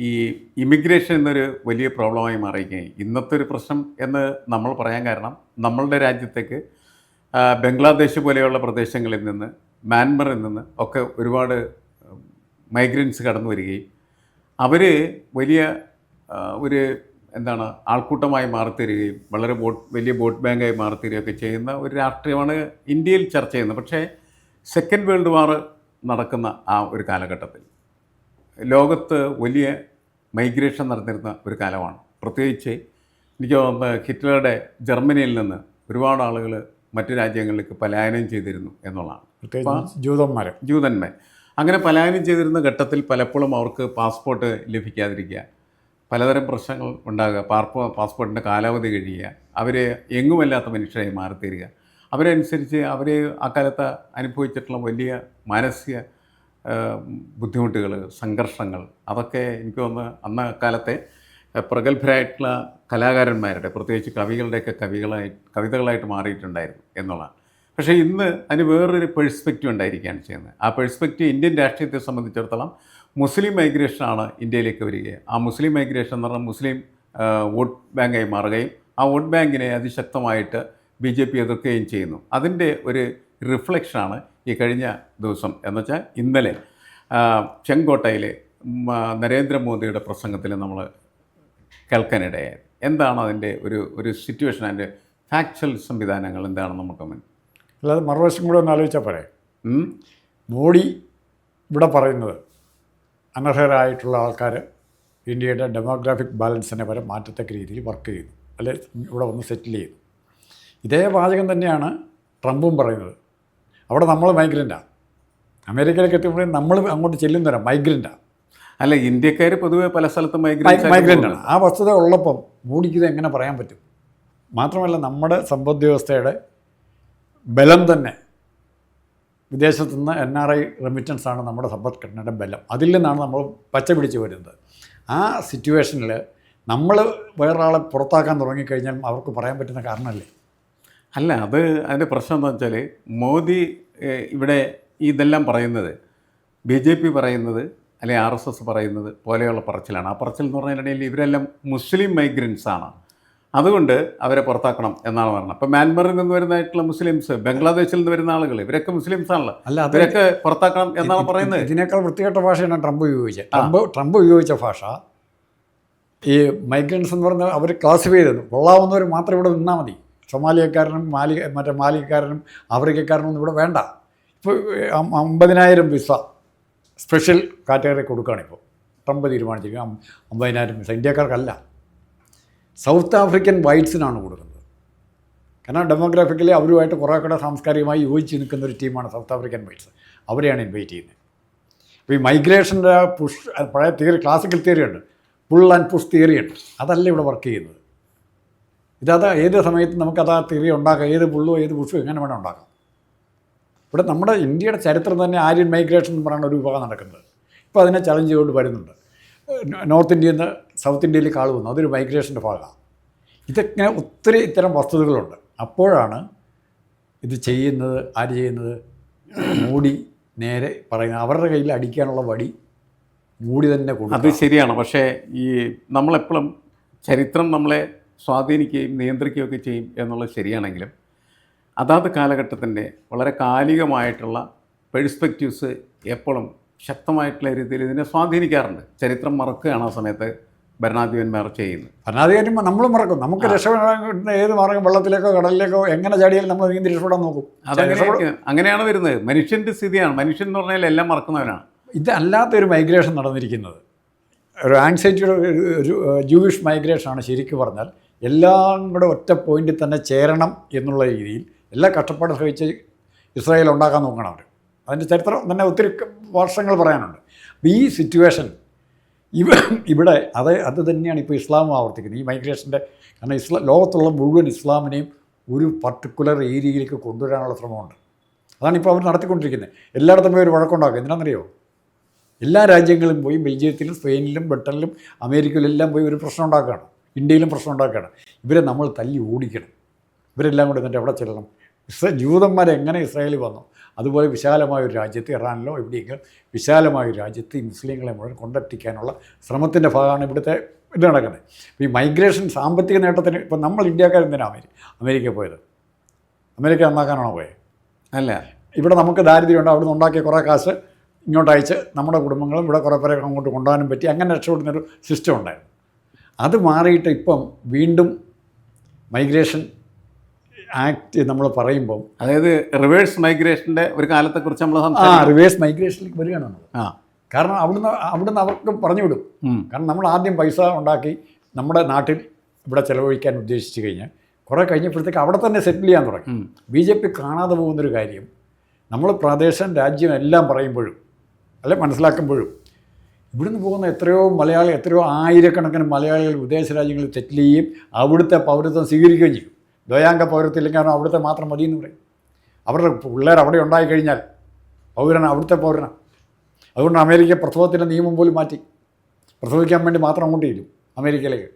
ഈ ഇമിഗ്രേഷൻ എന്നൊരു വലിയ പ്രോബ്ലമായി മാറിയിരിക്കുകയും ഇന്നത്തെ ഒരു പ്രശ്നം എന്ന് നമ്മൾ പറയാൻ കാരണം നമ്മളുടെ രാജ്യത്തേക്ക് ബംഗ്ലാദേശ് പോലെയുള്ള പ്രദേശങ്ങളിൽ നിന്ന് മ്യാൻമറിൽ നിന്ന് ഒക്കെ ഒരുപാട് മൈഗ്രൻസ് കടന്നു വരികയും അവർ വലിയ ഒരു എന്താണ് ആൾക്കൂട്ടമായി മാറിത്തരികയും വളരെ ബോട്ട് വലിയ ബോട്ട് ബാങ്കായി മാറിത്തരികയൊക്കെ ചെയ്യുന്ന ഒരു രാഷ്ട്രീയമാണ് ഇന്ത്യയിൽ ചർച്ച ചെയ്യുന്നത്. പക്ഷേ സെക്കൻഡ് വേൾഡ് വാർ നടക്കുന്ന ആ ഒരു കാലഘട്ടത്തിൽ ലോകത്ത് വലിയ മൈഗ്രേഷൻ നടന്നിരുന്ന ഒരു കാലമാണ്. പ്രത്യേകിച്ച് എനിക്ക് തോന്നുന്നത് ഹിറ്റ്ലറുടെ ജർമ്മനിയിൽ നിന്ന് ഒരുപാട് ആളുകൾ മറ്റു രാജ്യങ്ങളിലേക്ക് പലായനം ചെയ്തിരുന്നു എന്നുള്ളതാണ്. ജൂതന്മാർ ജൂതന്മാർ അങ്ങനെ പലായനം ചെയ്തിരുന്ന ഘട്ടത്തിൽ പലപ്പോഴും അവർക്ക് പാസ്പോർട്ട് ലഭിക്കാതിരിക്കുക പലതരം പ്രശ്നങ്ങൾ ഉണ്ടാകുക പാർപ്പോ പാസ്പോർട്ടിന്റെ കാലാവധി കഴിയുക അവർ എങ്ങുമല്ലാത്ത മനുഷ്യരായി മാറിത്തീരുക. അവരനുസരിച്ച് അവർ ആ കാലത്ത് അനുഭവിച്ചിട്ടുള്ള വലിയ മാനസിക ബുദ്ധിമുട്ടുകൾ സംഘർഷങ്ങൾ അതൊക്കെ എനിക്ക് തോന്നുന്നു അന്ന കാലത്തെ പ്രഗത്ഭരായിട്ടുള്ള കലാകാരന്മാരുടെ പ്രത്യേകിച്ച് കവികളുടെയൊക്കെ കവികളായി കവിതകളായിട്ട് മാറിയിട്ടുണ്ടായിരുന്നു എന്നുള്ളതാണ്. പക്ഷേ ഇന്ന് അതിന് വേറൊരു പെർസ്പെക്റ്റീവ് ഉണ്ടായിരിക്കുകയാണ് ചെയ്യുന്നത്. ആ പെർസ്പെക്റ്റീവ് ഇന്ത്യൻ രാഷ്ട്രീയത്തെ സംബന്ധിച്ചിടത്തോളം മുസ്ലിം മൈഗ്രേഷനാണ് ഇന്ത്യയിലേക്ക് വരിക ആ മുസ്ലിം മൈഗ്രേഷൻ എന്ന് പറഞ്ഞാൽ മുസ്ലിം വോട്ട് ബാങ്കായി മാറുകയും ആ വോട്ട് ബാങ്കിനെ അതിശക്തമായിട്ട് ബി ജെ പി എതിർക്കുകയും ചെയ്യുന്നു. അതിന്റെ ഒരു റിഫ്ലക്ഷനാണ് ഈ കഴിഞ്ഞ ദിവസം എന്നുവെച്ചാൽ ഇന്നലെ ചെങ്കോട്ടയിലെ നരേന്ദ്രമോദിയുടെ പ്രസംഗത്തിൽ നമ്മൾ കേൾക്കാനിടയായത് എന്താണ് അതിന്റെ ഒരു ഒരു സിറ്റുവേഷൻ അതിന്റെ ഫാക്ച്വൽ സംവിധാനങ്ങൾ എന്താണെന്ന് നമുക്ക് അല്ലാതെ മറുവശം കൂടെ ഒന്ന് ആലോചിച്ചാൽ പോരെ. മോഡി ഇവിടെ പറയുന്നത് അനർഹരായിട്ടുള്ള ആൾക്കാർ ഇന്ത്യയുടെ ഡെമോഗ്രാഫിക് ബാലൻസിനെ വരെ മാറ്റത്തക്ക രീതിയിൽ വർക്ക് ചെയ്തു അല്ലെ ഇവിടെ വന്ന് സെറ്റിൽ ചെയ്തു ഇതേ വാചകം തന്നെയാണ് ട്രംപും പറയുന്നത്. അവിടെ നമ്മൾ മൈഗ്രന്റാണ് അമേരിക്കയിലേക്ക് എത്തിയപ്പോൾ നമ്മൾ അങ്ങോട്ട് ചെല്ലുന്നവരാണ് മൈഗ്രന്റാണ് അല്ല ഇന്ത്യക്കാർ പൊതുവെ പല സ്ഥലത്തും മൈഗ്രന്റ് മൈഗ്രന്റാണ് ആ വസ്തുത ഉള്ളപ്പം മോഡിക്ക് എങ്ങനെ പറയാൻ പറ്റും? മാത്രമല്ല നമ്മുടെ സമ്പദ് വ്യവസ്ഥയുടെ ബലം തന്നെ വിദേശത്തു നിന്ന് എൻ ആർ ഐ റെമിറ്റൻസ് ആണ് നമ്മുടെ സമ്പദ്ഘടനയുടെ ബലം. അതിൽ നിന്നാണ് നമ്മൾ പച്ച പിടിച്ച് വരുന്നത്. ആ സിറ്റുവേഷനിൽ നമ്മൾ വേറൊരാളെ പുറത്താക്കാൻ തുടങ്ങിക്കഴിഞ്ഞാൽ അവർക്ക് പറയാൻ പറ്റുന്ന കാരണമല്ലേ? അല്ല അത് അതിന്റെ പ്രശ്നം എന്താ വെച്ചാൽ മോദി ഇവിടെ ഇതെല്ലാം പറയുന്നത് ബി ജെ പി പറയുന്നത് അല്ലെങ്കിൽ ആർ എസ് എസ് പറയുന്നത് പോലെയുള്ള പറച്ചിലാണ്. ആ പറച്ചിൽ എന്ന് പറഞ്ഞിട്ടുണ്ടെങ്കിൽ ഇവരെല്ലാം മുസ്ലിം മൈഗ്രൻസ് ആണ്. അതുകൊണ്ട് അവരെ പുറത്താക്കണം എന്നാണ് പറയുന്നത് അപ്പോൾ മ്യാൻമറിൽ നിന്ന് വരുന്നതായിട്ടുള്ള മുസ്ലിംസ് ബംഗ്ലാദേശിൽ നിന്ന് വരുന്ന ആളുകൾ ഇവരൊക്കെ മുസ്ലിംസ് ആണല്ലോ. അല്ല അവരൊക്കെ ഇവരൊക്കെ പുറത്താക്കണം എന്നാണ് പറയുന്നത്. ഇതിനേക്കാൾ വൃത്തികെട്ട ഭാഷയാണ് ട്രംപ് ഉപയോഗിച്ചത്. ട്രംപ് ട്രംപ് ഉപയോഗിച്ച ഭാഷ ഈ മൈഗ്രൻസ് എന്ന് പറഞ്ഞാൽ അവർ ക്ലാസിഫൈ ചെയ്തു കൊള്ളാവുന്നവർ മാത്രം ഇവിടെ നിന്നാൽ മതി. സൊമാലിയക്കാരനും മാലി മറ്റേ മാലിക്കാരനും ആഫ്രിക്കക്കാരനും ഇവിടെ വേണ്ട. ഇപ്പോൾ അമ്പതിനായിരം വിസ സ്പെഷ്യൽ കാറ്റഗറി കൊടുക്കുകയാണിപ്പോൾ ട്രംപ് തീരുമാനിച്ചിരിക്കുക അം- അമ്പതിനായിരം വിസ. ഇന്ത്യക്കാർക്കല്ല. സൗത്ത് ആഫ്രിക്കൻ വൈറ്റ്സിനാണ് കൊടുക്കുന്നത്. കാരണം ഡെമോഗ്രാഫിക്കലി അവരുമായിട്ട് കുറേ കൂടെ സാംസ്കാരികമായി യോജിച്ച് നിൽക്കുന്ന ഒരു ടീമാണ് സൗത്ത് ആഫ്രിക്കൻ വൈറ്റ്സ്. അവരെയാണ് ഇൻവൈറ്റ് ചെയ്യുന്നത്. അപ്പോൾ ഈ മൈഗ്രേഷന്റെ പുഷ് പഴയ തിയറി ക്ലാസിക്കൽ തിയറി ഉണ്ട് പുൾ ആൻഡ് പുഷ് തിയറി ഉണ്ട് അതല്ല ഇവിടെ വർക്ക് ചെയ്യുന്നത്. ഇതത് ഏത് സമയത്തും നമുക്കത് ആ തിയറി ഉണ്ടാക്കാം. ഏത് പുള്ളോ ഏത് പുഷു എങ്ങനെ വേണം ഉണ്ടാക്കാം. ഇവിടെ നമ്മുടെ ഇന്ത്യയുടെ ചരിത്രം തന്നെ ആര്യൻ മൈഗ്രേഷൻ എന്ന് പറയുന്ന ഒരു വിഭാഗം നടക്കുന്നത്. ഇപ്പോൾ അതിനെ ചലഞ്ച് ചെയ്തുകൊണ്ട് വരുന്നുണ്ട്. നോർത്ത് ഇന്ത്യയിൽ നിന്ന് സൗത്ത് ഇന്ത്യയിലേക്ക് ആൾ വന്നു. അതൊരു മൈഗ്രേഷന്റെ ഭാഗമാണ്. ഇതൊക്കെ ഒത്തിരി ഇത്തരം വസ്തുതകളുണ്ട്. അപ്പോഴാണ് ഇത് ചെയ്യുന്നത് ആര് ചെയ്യുന്നത്? മോഡി നേരെ പറയുന്നത് അവരുടെ കയ്യിൽ അടിക്കാനുള്ള വടി മോഡി തന്നെ കൊടുക്കും അത് ശരിയാണ്. പക്ഷേ ഈ നമ്മളെപ്പോഴും ചരിത്രം നമ്മളെ സ്വാധീനിക്കുകയും നിയന്ത്രിക്കുകയൊക്കെ ചെയ്യും എന്നുള്ളത് ശരിയാണെങ്കിലും അതാത് കാലഘട്ടത്തിന്റെ വളരെ കാലികമായിട്ടുള്ള പെഴ്സ്പെക്റ്റീവ്സ് എപ്പോഴും ശക്തമായിട്ടുള്ള രീതിയിൽ ഇതിനെ സ്വാധീനിക്കാറുണ്ട്. ചരിത്രം മറക്കുകയാണ് ആ സമയത്ത് ഭരണാധിപന്മാർ ചെയ്യുന്നത്. ഭരണാധികാരി നമ്മൾ മറക്കും. നമുക്ക് രക്ഷപ്പെടാൻ ഏത് മാർഗം? വെള്ളത്തിലേക്കോ കടലിലേക്കോ എങ്ങനെ ചാടിയാലും നമ്മൾ നീന്തി രക്ഷപ്പെടാൻ നോക്കും. അങ്ങനെയാണ് വരുന്നത്. മനുഷ്യന്റെ സ്ഥിതിയാണ്. മനുഷ്യൻ എന്ന് പറഞ്ഞാൽ എല്ലാം മറക്കുന്നവനാണ്. ഇതല്ലാത്തൊരു മൈഗ്രേഷൻ നടന്നിരിക്കുന്നത്. ഒരു ആൻസൈറ്റിയുടെ ഒരു ജൂവിഷ് മൈഗ്രേഷൻ മൈഗ്രേഷനാണ് ശരിക്കും പറഞ്ഞാൽ. എല്ലാം കൂടെ ഒറ്റ പോയിന്റിൽ തന്നെ ചേരണം എന്നുള്ള രീതിയിൽ എല്ലാ കഷ്ടപ്പാടും സഹിച്ച് ഇസ്രായേൽ ഉണ്ടാക്കാൻ നോക്കണം അവർ. അതിന്റെ ചരിത്രം തന്നെ ഒത്തിരി വർഷങ്ങൾ പറയാനുണ്ട്. അപ്പോൾ ഈ സിറ്റുവേഷൻ ഇവ ഇവിടെ അത് അത് തന്നെയാണ് ഇപ്പോൾ ഇസ്ലാം ആവർത്തിക്കുന്നത്. ഈ മൈഗ്രേഷന്റെ കാരണം ഇസ്ലാം ലോകത്തുള്ള മുഴുവൻ ഇസ്ലാമിനെയും ഒരു പർട്ടിക്കുലർ ഏരിയയിലേക്ക് കൊണ്ടുവരാനുള്ള ശ്രമമുണ്ട്. അതാണ് ഇപ്പോൾ അവർ നടത്തിക്കൊണ്ടിരിക്കുന്നത്. എല്ലായിടത്തും പോയി ഒരു വഴക്കുണ്ടാക്കും. എന്തിനാണെന്നറിയോ? എല്ലാ രാജ്യങ്ങളിലും പോയി ബെൽജിയത്തിലും സ്പെയിനിലും ബ്രിട്ടനിലും അമേരിക്കയിലും എല്ലാം പോയി ഒരു പ്രശ്നം ഉണ്ടാക്കുകയാണ്. ഇന്ത്യയിലും പ്രശ്നം ഉണ്ടാക്കുകയാണ്. ഇവരെ നമ്മൾ തല്ലി ഓടിക്കണം. ഇവരെല്ലാം കൂടെ എന്നിട്ട് എവിടെ ചെല്ലണം? ഇസ്ര ജൂതന്മാർ എങ്ങനെ ഇസ്രായേലിൽ വന്നു? അതുപോലെ വിശാലമായ ഒരു രാജ്യത്ത് ഇറാനിലോ എവിടെയെങ്കിലും വിശാലമായ ഒരു രാജ്യത്ത് ഈ മുസ്ലിങ്ങളെ മുഴുവൻ കൊണ്ടെത്തിക്കാനുള്ള ശ്രമത്തിന്റെ ഭാഗമാണ് ഇവിടുത്തെ ഇത് നടക്കുന്നത്. അപ്പോൾ ഈ മൈഗ്രേഷൻ സാമ്പത്തിക നേട്ടത്തിന് ഇപ്പം നമ്മൾ ഇന്ത്യക്കാർ എന്തിനാണ് അമേരിക്ക പോയത്? അമേരിക്ക നന്നാക്കാനാണോ പോയത് അല്ല. ഇവിടെ നമുക്ക് ദാരിദ്ര്യമുണ്ട്. അവിടെ നിന്ന് ഉണ്ടാക്കിയ കുറേ കാശ് ഇങ്ങോട്ട് അയച്ച് നമ്മുടെ കുടുംബങ്ങളും ഇവിടെ കുറേ പേരെ അങ്ങോട്ട് കൊണ്ടുപോകാനും പറ്റി. അങ്ങനെ രക്ഷപ്പെടുന്നൊരു സിസ്റ്റം ഉണ്ടായിരുന്നു. അത് മാറിയിട്ട് ഇപ്പം വീണ്ടും മൈഗ്രേഷൻ ആക്ട് നമ്മൾ പറയുമ്പം അതായത് റിവേഴ്സ് മൈഗ്രേഷന്റെ ഒരു കാലത്തെക്കുറിച്ച് നമ്മൾ ആ റിവേഴ്സ് മൈഗ്രേഷനിലേക്ക് വരികയാണ് നമ്മൾ. ആ. കാരണം അവിടുന്ന് അവിടുന്ന് അവർക്ക് പറഞ്ഞു വിടും. കാരണം നമ്മൾ ആദ്യം പൈസ ഉണ്ടാക്കി നമ്മുടെ നാട്ടിൽ ഇവിടെ ചിലവഴിക്കാൻ ഉദ്ദേശിച്ചു കഴിഞ്ഞാൽ കുറേ കഴിഞ്ഞപ്പോഴത്തേക്ക് അവിടെ തന്നെ സെറ്റിൽ ചെയ്യാൻ തുടങ്ങി. ബി ജെ പി കാണാതെ പോകുന്നൊരു കാര്യം. നമ്മൾ പ്രദേശം രാജ്യം എല്ലാം പറയുമ്പോഴും അല്ലെ മനസ്സിലാക്കുമ്പോഴും ഇവിടുന്ന് പോകുന്ന എത്രയോ മലയാളി എത്രയോ ആയിരക്കണക്കിന് മലയാളികൾ വിദേശ രാജ്യങ്ങളിൽ സെറ്റിൽ ചെയ്യും അവിടുത്തെ പൗരത്വം സ്വീകരിക്കുകയും ചെയ്യും. ദ്വയാംഗ പൗരത്വം ഇല്ലെങ്കിൽ കാരണം അവിടുത്തെ മാത്രം മതി എന്ന് പറയും. അവരുടെ പിള്ളേർ അവിടെ ഉണ്ടായിക്കഴിഞ്ഞാൽ പൗരനാണ് അവിടുത്തെ പൗരനാണ് അതുകൊണ്ട് അമേരിക്ക പ്രസവത്തിന്റെ നിയമം പോലും മാറ്റി. പ്രസവിക്കാൻ വേണ്ടി മാത്രം അങ്ങോട്ട് ചെയ്തു അമേരിക്കയിലേക്ക്.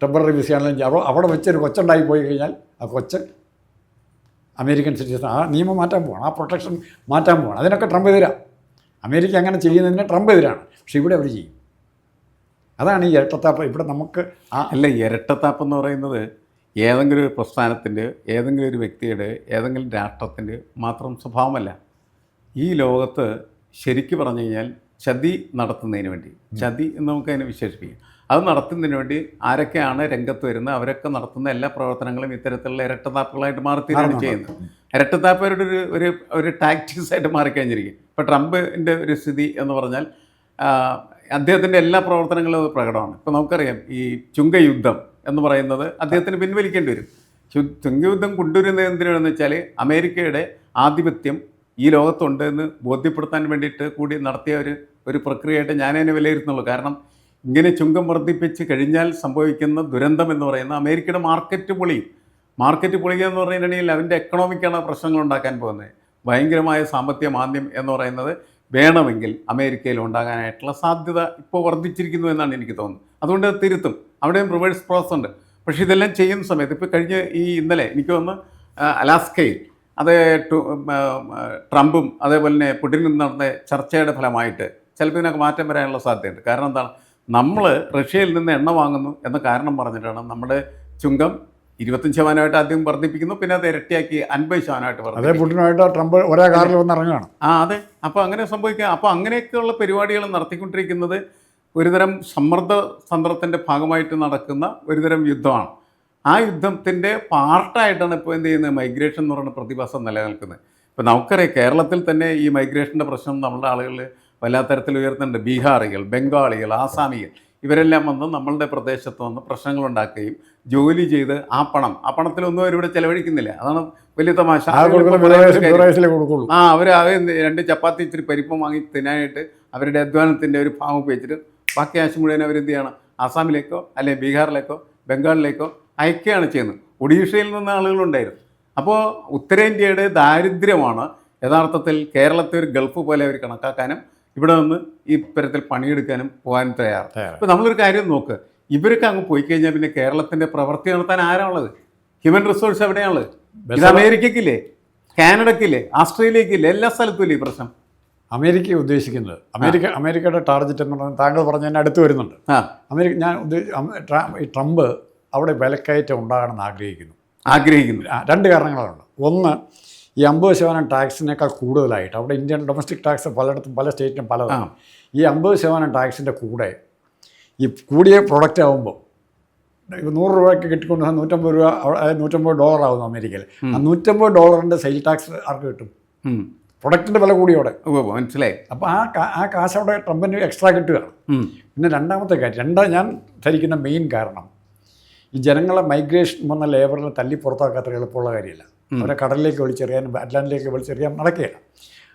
ടെമ്പററി വിസയാണെങ്കിലും അവിടെ അവിടെ വെച്ചൊരു കൊച്ചുണ്ടായി പോയി കഴിഞ്ഞാൽ ആ കൊച്ച് അമേരിക്കൻ സിറ്റിസൺ ആ നിയമം മാറ്റാൻ പോകണം ആ പ്രൊട്ടക്ഷൻ മാറ്റാൻ പോകണം അതിനൊക്കെ ട്രംപ് എതിരാണ് അമേരിക്ക അങ്ങനെ ചെയ്യുന്നതിന് ട്രംപ് എതിരാണ്. പക്ഷേ ഇവിടെ അവർ ചെയ്യും. അതാണ് ഈ ഇരട്ടത്താപ്പ്. ഇവിടെ നമുക്ക് ആ അല്ല ഇരട്ടത്താപ്പ് എന്ന് പറയുന്നത് ഏതെങ്കിലും ഒരു പ്രസ്ഥാനത്തിന്റെ ഏതെങ്കിലും ഒരു വ്യക്തിയുടെ ഏതെങ്കിലും രാഷ്ട്രത്തിന്റെ മാത്രം സ്വഭാവമല്ല. ഈ ലോകത്ത് ശരിക്ക് പറഞ്ഞു കഴിഞ്ഞാൽ ചതി നടത്തുന്നതിന് വേണ്ടി ചതി എന്ന് നമുക്ക് അതിനെ വിശേഷിപ്പിക്കാം. അത് നടത്തുന്നതിന് വേണ്ടി ആരൊക്കെയാണ് രംഗത്ത് വരുന്നത് അവരൊക്കെ നടത്തുന്ന എല്ലാ പ്രവർത്തനങ്ങളും ഇത്തരത്തിലുള്ള ഇരട്ടതാപ്പുകളായിട്ട് മാറിത്തീരാണ് ചെയ്യുന്നത്. ഇരട്ടത്താപ്പരുടെ ഒരു ഒരു ഒരു ടാക്ടിക്സ് ആയിട്ട് മാറിക്കഴിഞ്ഞിരിക്കും. ഇപ്പോൾ ട്രംപിന്റെ ഒരു സ്ഥിതി എന്ന് പറഞ്ഞാൽ അദ്ദേഹത്തിന്റെ എല്ലാ പ്രവർത്തനങ്ങളും പ്രകടമാണ്. ഇപ്പോൾ നമുക്കറിയാം ഈ ചുങ്കയുദ്ധം എന്ന് പറയുന്നത് അദ്ദേഹത്തിന് പിൻവലിക്കേണ്ടി വരും. ചുങ്കയുദ്ധം കൊണ്ടുവരുന്നത് എന്തിനാണെന്ന് വെച്ചാൽ അമേരിക്കയുടെ ആധിപത്യം ഈ ലോകത്തുണ്ട് എന്ന് ബോധ്യപ്പെടുത്താൻ വേണ്ടിയിട്ട് കൂടി നടത്തിയ ഒരു ഒരു പ്രക്രിയയായിട്ട് ഞാനതിനെ വിലയിരുത്തുന്നുള്ളൂ. കാരണം ഇങ്ങനെ ചുങ്കം വർദ്ധിപ്പിച്ച് കഴിഞ്ഞാൽ സംഭവിക്കുന്ന ദുരന്തം എന്ന് പറയുന്ന അമേരിക്കയുടെ മാർക്കറ്റ് പൊളി. മാർക്കറ്റ് പൊളിക്കുക എന്ന് പറയുന്നുണ്ടെങ്കിൽ അതിന്റെ എക്കണോമിക്കാണ് പ്രശ്നങ്ങൾ ഉണ്ടാക്കാൻ പോകുന്നത്? ഭയങ്കരമായ സാമ്പത്തിക മാന്ദ്യം എന്ന് പറയുന്നത് വേണമെങ്കിൽ അമേരിക്കയിൽ ഉണ്ടാകാനായിട്ടുള്ള സാധ്യത ഇപ്പോൾ വർദ്ധിച്ചിരിക്കുന്നു എന്നാണ് എനിക്ക് തോന്നുന്നത്. അതുകൊണ്ട് അത് തിരുത്തും. അവിടെയും റിവേഴ്സ് പ്രോസസ് ഉണ്ട്. പക്ഷേ ഇതെല്ലാം ചെയ്യുന്ന സമയത്ത് ഇപ്പോൾ കഴിഞ്ഞ ഈ ഇന്നലെ എനിക്ക് തോന്നുന്നു അലാസ്കയിൽ അത് ട്രംപും അതേപോലെ തന്നെ പുടിനും നടന്ന ചർച്ചയുടെ ഫലമായിട്ട് ചിലപ്പോൾ ഇതിനൊക്കെ മാറ്റം വരാനുള്ള സാധ്യതയുണ്ട്. കാരണം എന്താണ്? നമ്മൾ റഷ്യയിൽ നിന്ന് എണ്ണ വാങ്ങുന്നു എന്ന കാരണം പറഞ്ഞിട്ടാണ് നമ്മുടെ ചുങ്കം ഇരുപത്തഞ്ച് ശതമാനമായിട്ട് ആദ്യം വർദ്ധിപ്പിക്കുന്നു പിന്നെ അത് ഇരട്ടിയാക്കി അൻപത് ശതമാനമായിട്ട് അതേ പുട്ടിനുമായിട്ട് ട്രംപ് ഒരേ കാറിൽ വന്ന് ഇറങ്ങുകയാണ്. ആ അതെ. അപ്പോൾ അങ്ങനെ സംഭവിക്കുക അപ്പോൾ അങ്ങനെയൊക്കെയുള്ള പരിപാടികൾ നടത്തിക്കൊണ്ടിരിക്കുന്നത് ഒരുതരം സമ്മർദ്ദ തന്ത്രത്തിന്റെ ഭാഗമായിട്ട് നടക്കുന്ന ഒരുതരം യുദ്ധമാണ്. ആ യുദ്ധത്തിന്റെ പാർട്ടായിട്ടാണ് ഇപ്പോൾ എന്ത് ചെയ്യുന്നത്? മൈഗ്രേഷൻ എന്ന് പറയുന്ന പ്രതിഭാസം നിലനിൽക്കുന്നത്. ഇപ്പോൾ നമുക്കറിയാം കേരളത്തിൽ തന്നെ ഈ മൈഗ്രേഷന്റെ പ്രശ്നം നമ്മുടെ ആളുകൾ വല്ലാത്തരത്തിൽ ഉയർത്തുന്നുണ്ട്. ബീഹാറികൾ ബംഗാളികൾ ആസാമികൾ. ഇവരെല്ലാം വന്ന് നമ്മളുടെ പ്രദേശത്ത് വന്ന് പ്രശ്നങ്ങൾ ഉണ്ടാക്കുകയും ജോലി ചെയ്ത് ആ പണം ആ പണത്തിലൊന്നും അവരിവിടെ ചെലവഴിക്കുന്നില്ല. അതാണ് വലിയ തമാശ. ആ അവർ അവർ രണ്ട് ചപ്പാത്തി ഇച്ചിരി പരിപ്പം വാങ്ങി തിന്നാനായിട്ട് അവരുടെ അധ്വാനത്തിന്റെ ഒരു ഭാഗം ഉപയോഗിച്ചിട്ട് ബാക്കി ആശം മുഴുവൻ അവരെന്ത് ചെയ്യണം? ആസാമിലേക്കോ അല്ലെങ്കിൽ ബീഹാറിലേക്കോ ബംഗാളിലേക്കോ അയക്കുകയാണ് ചെയ്യുന്നത്. ഒഡീഷയിൽ നിന്ന് ആളുകളുണ്ടായിരുന്നു അപ്പോൾ ഉത്തരേന്ത്യയുടെ ദാരിദ്ര്യമാണ് യഥാർത്ഥത്തിൽ കേരളത്തെ ഒരു ഗൾഫ് പോലെ അവർ കണക്കാക്കാനും ഇവിടെ നിന്ന് ഈ ഇത്തരത്തിൽ പണിയെടുക്കാനും പോകാനും തയ്യാറ്. അപ്പോൾ നമ്മളൊരു കാര്യം നോക്ക്. ഇവരൊക്കെ അങ്ങ് പോയി കഴിഞ്ഞാൽ പിന്നെ കേരളത്തിന്റെ പ്രവൃത്തി നടത്താൻ ആരാണുള്ളത്? Human resource എവിടെയാണുള്ളത്? ഇത് അമേരിക്കക്കില്ലേ കാനഡക്കില്ലേ? ആസ്ട്രേലിയക്കില്ലേ? എല്ലാ സ്ഥലത്തും ഇല്ലേ ഈ പ്രശ്നം? അമേരിക്ക ഉദ്ദേശിക്കുന്നത്. അമേരിക്ക അമേരിക്കയുടെ ടാർഗറ്റ് എന്ന് പറഞ്ഞാൽ താങ്കൾ പറഞ്ഞതിന് അടുത്ത് വരുന്നുണ്ട്. അമേരിക്ക ഞാൻ ഈ ട്രംപ് അവിടെ വിലക്കയറ്റം ഉണ്ടാകണമെന്ന് ആഗ്രഹിക്കുന്നു. ആഗ്രഹിക്കുന്നു. രണ്ട് കാരണങ്ങളുണ്ട് ഒന്ന് ഈ അമ്പത് ശതമാനം ടാക്സിനേക്കാൾ കൂടുതലായിട്ട് അവിടെ ഇന്ത്യൻ ഡൊമസ്റ്റിക് ടാക്സ് പലയിടത്തും പല സ്റ്റേറ്റിനും പലതാണ്. ഈ അമ്പത് ശതമാനം ടാക്സിന്റെ കൂടെ ഈ കൂടിയ പ്രൊഡക്റ്റ് ആകുമ്പോൾ നൂറ് രൂപയ്ക്ക് കിട്ടിക്കൊണ്ട് നൂറ്റമ്പത് രൂപ അവിടെ- അതായത് നൂറ്റമ്പത് ഡോളർ ആകുന്നു അമേരിക്കയിൽ. ആ നൂറ്റമ്പത് ഡോളറിന്റെ സെയിൽ ടാക്സ് ആർക്ക് കിട്ടും. പ്രൊഡക്റ്റിന്റെ വില കൂടിയോടെ ഉവ്വ് ഉവ്വ് മനസ്സിലായി. അപ്പോൾ ആ ആ കാശ് അവിടെ ട്രംപിന് എക്സ്ട്രാ കിട്ടുകയാണ് പിന്നെ രണ്ടാമത്തെ കാര്യം രണ്ടാം ഞാൻ ധരിക്കുന്ന മെയിൻ കാരണം ഈ ജനങ്ങളെ മൈഗ്രേഷൻ വന്ന ലേബറിനെ തല്ലി പുറത്താക്കാത്ര എളുപ്പമുള്ള കാര്യമല്ല. അവരെ കടലിലേക്ക് വലിച്ചെറിയാനും അറ്റ്ലാന്റിലേക്ക് വലിച്ചെറിയാൻ നടക്കുകയില്ല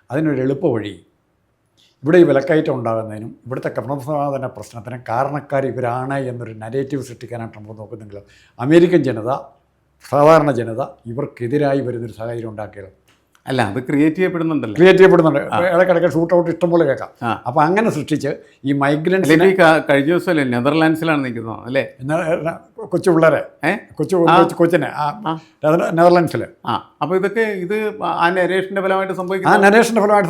അതിനൊരു എളുപ്പ വഴി ഇവിടെ ഈ വിലക്കയറ്റം ഉണ്ടാകുന്നതിനും ഇവിടുത്തെ ക്രമസമാധാന പ്രശ്നത്തിന് കാരണക്കാർ ഇവരാണ് എന്നൊരു നരേറ്റീവ് സൃഷ്ടിക്കാനാണ് നമ്മൾ നോക്കുന്നെങ്കിലും അമേരിക്കൻ ജനത സാധാരണ ജനത ഇവർക്കെതിരായി വരുന്നൊരു സാഹചര്യം ഉണ്ടാക്കിയത് അല്ല അത് ക്രിയേറ്റ് ചെയ്യപ്പെടുന്നുണ്ടല്ലോ. ക്രിയേറ്റ് ചെയ്യപ്പെടുന്നുണ്ട്. ഇടയ്ക്കിടയ്ക്ക് ഷൂട്ട് ഔട്ട് ഇഷ്ടംപോലെ കേൾക്കാം. അപ്പോൾ അങ്ങനെ സൃഷ്ടിച്ച് ഈ മൈഗ്രൻസ് കഴിഞ്ഞ ദിവസമല്ലേ നെതർലാൻഡ്സിലാണ് നിൽക്കുന്നത് അല്ലേ? കൊച്ചു പിള്ളേരെ. കൊച്ചു കൊച്ചു- കൊച്ചിനെ. നെതർലാൻഡ്സിൽ ആ. അപ്പോൾ ഇതൊക്കെ ഇത് ആ നരേഷിന്റെ ഫലമായിട്ട് ആ നരേഷിന്റെ ഫലമായിട്ട്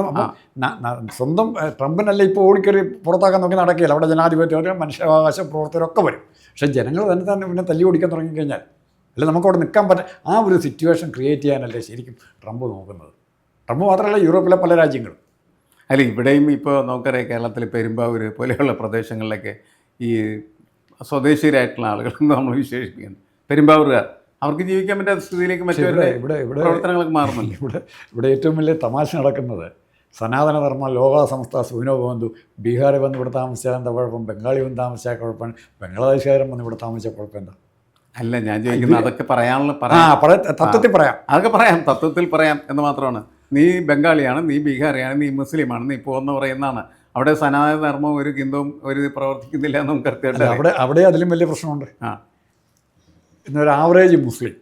സ്വന്തം ട്രംപിനല്ല ഇപ്പോൾ ഓടിക്കറി പുറത്താക്കാൻ നോക്കി നടക്കില്ല. അവിടെ ജനാധിപത്യം മനുഷ്യാവകാശ പ്രവർത്തകരൊക്കെ വരും. പക്ഷേ ജനങ്ങൾ തന്നെ തന്നെ പിന്നെ തല്ലി ഓടിക്കാൻ തുടങ്ങിക്കഴിഞ്ഞാൽ അല്ല നമുക്ക് അവിടെ നിൽക്കാൻ പറ്റ ആ ഒരു സിറ്റുവേഷൻ ക്രിയേറ്റ് ചെയ്യാനല്ലേ ശരിക്കും ട്രംപ് നോക്കുന്നത്. ട്രംപ് മാത്രമല്ല യൂറോപ്പിലെ പല രാജ്യങ്ങളും. അല്ല ഇവിടെയും ഇപ്പോൾ നമുക്കറിയാം കേരളത്തിൽ പെരുമ്പാവൂർ പോലെയുള്ള പ്രദേശങ്ങളിലൊക്കെ ഈ സ്വദേശീയരായിട്ടുള്ള ആളുകൾ നമ്മൾ വിശേഷിപ്പിക്കുന്നു. പെരുമ്പാവൂരുകാർ അവർക്ക് ജീവിക്കാൻ പറ്റാത്ത സ്ഥിതിയിലേക്ക് മറ്റേ ഇവിടെ ഇവിടെ പ്രവർത്തനങ്ങളൊക്കെ മാറുന്നില്ല ഇവിടെ ഇവിടെ ഏറ്റവും വലിയ തമാശ നടക്കുന്നത് സനാതന ധർമ്മ ലോക സംസ്ഥ സുവിനോ ബന്ധു ബീഹാറിൽ വന്ന് ഇവിടെ താമസിച്ചാൽ എന്താ കുഴപ്പം? ബംഗാളി വന്ന് താമസിച്ചാൽ കുഴപ്പം? ബംഗ്ലാദേശുകാരൻ വന്ന് ഇവിടെ താമസിച്ചാൽ കുഴപ്പം എന്താ? അല്ല ഞാൻ ചോദിക്കുന്നത് അതൊക്കെ പറയാനുള്ള പറയാം. തത്വത്തിൽ പറയാം. അതൊക്കെ പറയാം തത്വത്തിൽ പറയാം എന്ന് മാത്രമാണ്. നീ ബംഗാളിയാണ് നീ ബീഹാറിയാണ് നീ മുസ്ലിമാണ് നീ പോകുന്ന പറയുന്നതാണ് അവിടെ സനാതന ധർമ്മം ഒരു ഹിന്ദുവും ഒരു പ്രവർത്തിക്കുന്നില്ല എന്ന് നമുക്ക് അവിടെ അവിടെ അതിലും വലിയ പ്രശ്നമുണ്ട്. ആ. എന്നൊരു ആവറേജ് മുസ്ലിം.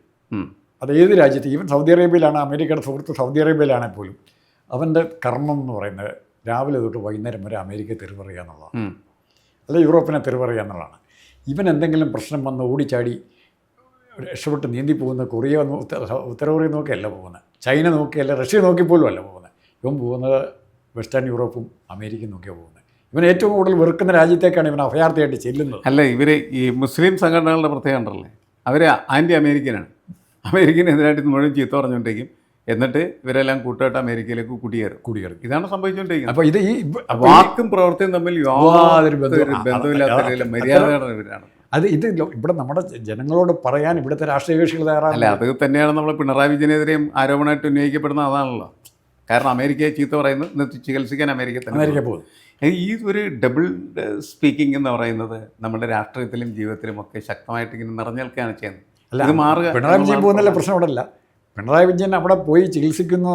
അത് ഏത് രാജ്യത്ത്? ഈവൻ സൗദി അറേബ്യയിലാണ് അമേരിക്കയുടെ സുഹൃത്ത് സൗദി അറേബ്യയിലാണെങ്കിൽ പോലും. അവന്റെ കർമ്മം എന്ന് പറയുന്നത് രാവിലെ തൊട്ട് വൈകുന്നേരം വരെ അമേരിക്ക തെരുവറിയുക എന്നുള്ളതാണ്. അല്ലെ യൂറോപ്പിനെ തെരുവറിയുക എന്നുള്ളതാണ്. ഇവൻ എന്തെങ്കിലും പ്രശ്നം വന്ന് ഓടിച്ചാടി രക്ഷപ്പെട്ട് നീന്തി പോകുന്ന കൊറിയ ഉത്തര കൊറിയ നോക്കിയല്ല പോകുന്നത്. ചൈന നോക്കിയല്ല റഷ്യ നോക്കിപ്പോലും അല്ല പോകുന്നത്. ഇവൻ പോകുന്നത് വെസ്റ്റേൺ യൂറോപ്പും അമേരിക്കയും നോക്കിയാണ് പോകുന്നത്. ഇവൻ ഏറ്റവും കൂടുതൽ വെറുക്കുന്ന രാജ്യത്തേക്കാണ് ഇവൻ അഭയാർത്ഥിയായിട്ട് ചെല്ലുന്നത്. അല്ല ഇവർ ഈ മുസ്ലിം സംഘടനകളുടെ പ്രത്യേകം ഉണ്ടല്ലേ? അവർ ആന്റി അമേരിക്കനാണ് അമേരിക്കനെതിരായിട്ട് മുഴുവൻ ചീത്ത പറഞ്ഞുകൊണ്ടിരിക്കും എന്നിട്ട് ഇവരെല്ലാം കൂട്ടായിട്ട് അമേരിക്കയിലേക്ക് കുടിയേറും. കുടിയേറും. ഇതാണ് സംഭവിച്ചുകൊണ്ടിരിക്കുന്നത് അപ്പോൾ ഇത് ഈ വാക്കും പ്രവൃത്തിയും തമ്മിൽ യാതൊരു ബന്ധമില്ലാത്ത മര്യാദയാണ് ഇവരാണ്. അത് ഇത് ഇവിടെ നമ്മുടെ ജനങ്ങളോട് പറയാൻ ഇവിടുത്തെ രാഷ്ട്രീയ കക്ഷികൾ അല്ല തയ്യാറാണ് അത് തന്നെയാണ് നമ്മൾ പിണറായി വിജയനെതിരെയും ആരോപണമായിട്ട് ഉന്നയിക്കപ്പെടുന്ന അതാണല്ലോ. കാരണം അമേരിക്കയെ ചീത്ത പറയുന്നത് എന്നിട്ട് ചികിത്സിക്കാൻ അമേരിക്ക തന്നെ അമേരിക്ക പോകും ഈ ഒരു ഡബിൾ സ്പീക്കിംഗ് എന്ന് പറയുന്നത് നമ്മുടെ രാഷ്ട്രീയത്തിലും ജീവിതത്തിലും ഒക്കെ ശക്തമായിട്ട് ഇങ്ങനെ നിറഞ്ഞു നിൽക്കുകയാണ് ചെയ്യുന്നത്. അല്ല ഇത് മാറുക പിണറായി വിജയൻ പോകുന്നില്ല പ്രശ്നം അവിടെ അല്ല പിണറായി വിജയൻ അവിടെ പോയി ചികിത്സിക്കുന്നു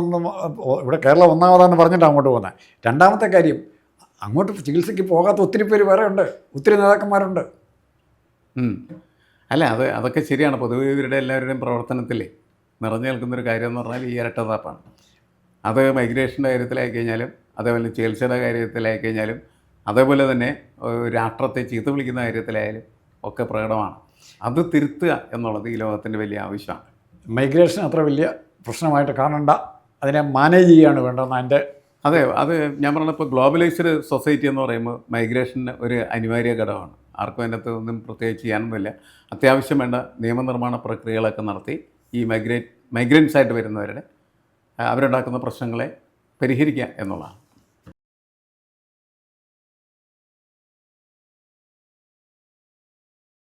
ഇവിടെ കേരളം ഒന്നാമതാണെന്ന് പറഞ്ഞിട്ട് അങ്ങോട്ട് പോകുന്നത്. രണ്ടാമത്തെ കാര്യം അങ്ങോട്ട് ചികിത്സയ്ക്ക് പോകാത്ത ഒത്തിരി പേര് വേറെ ഉണ്ട് ഒത്തിരി നേതാക്കന്മാരുണ്ട്. അല്ല അത് അതൊക്കെ ശരിയാണ്. പൊതുവെ ഇവരുടെ എല്ലാവരുടെയും പ്രവർത്തനത്തിൽ നിറഞ്ഞു നിൽക്കുന്നൊരു കാര്യം എന്ന് പറഞ്ഞാൽ ഈ ഇരട്ടതാപ്പാണ് അത് മൈഗ്രേഷന്റെ കാര്യത്തിലായി കഴിഞ്ഞാലും അതേപോലെ ചികിത്സയുടെ കാര്യത്തിലായി കഴിഞ്ഞാലും അതേപോലെ തന്നെ രാഷ്ട്രത്തെ ചീത്ത വിളിക്കുന്ന കാര്യത്തിലായാലും ഒക്കെ പ്രകടമാണ്. അത് തിരുത്തുക എന്നുള്ളത് ഈ ലോകത്തിന്റെ വലിയ ആവശ്യമാണ്. മൈഗ്രേഷൻ അത്ര വലിയ പ്രശ്നമായിട്ട് കാണണ്ട. അതിനെ മാനേജ് ചെയ്യുകയാണ് വേണ്ടതെന്ന് എന്റെ അതെ അത് ഞാൻ പറഞ്ഞപ്പോൾ ഗ്ലോബലൈസ്ഡ് സൊസൈറ്റി എന്ന് പറയുമ്പോൾ മൈഗ്രേഷന് ഒരു അനിവാര്യ ഘടകമാണ്. ആർക്കും അതിനകത്ത് ഒന്നും പ്രത്യേകിച്ച് ചെയ്യാനൊന്നുമില്ല അത്യാവശ്യം വേണ്ട നിയമനിർമ്മാണ പ്രക്രിയകളൊക്കെ നടത്തി ഈ മൈഗ്രേറ്റ് മൈഗ്രൻസ് ആയിട്ട് വരുന്നവരുടെ അവരുണ്ടാക്കുന്ന പ്രശ്നങ്ങളെ പരിഹരിക്കുക എന്നുള്ളതാണ്.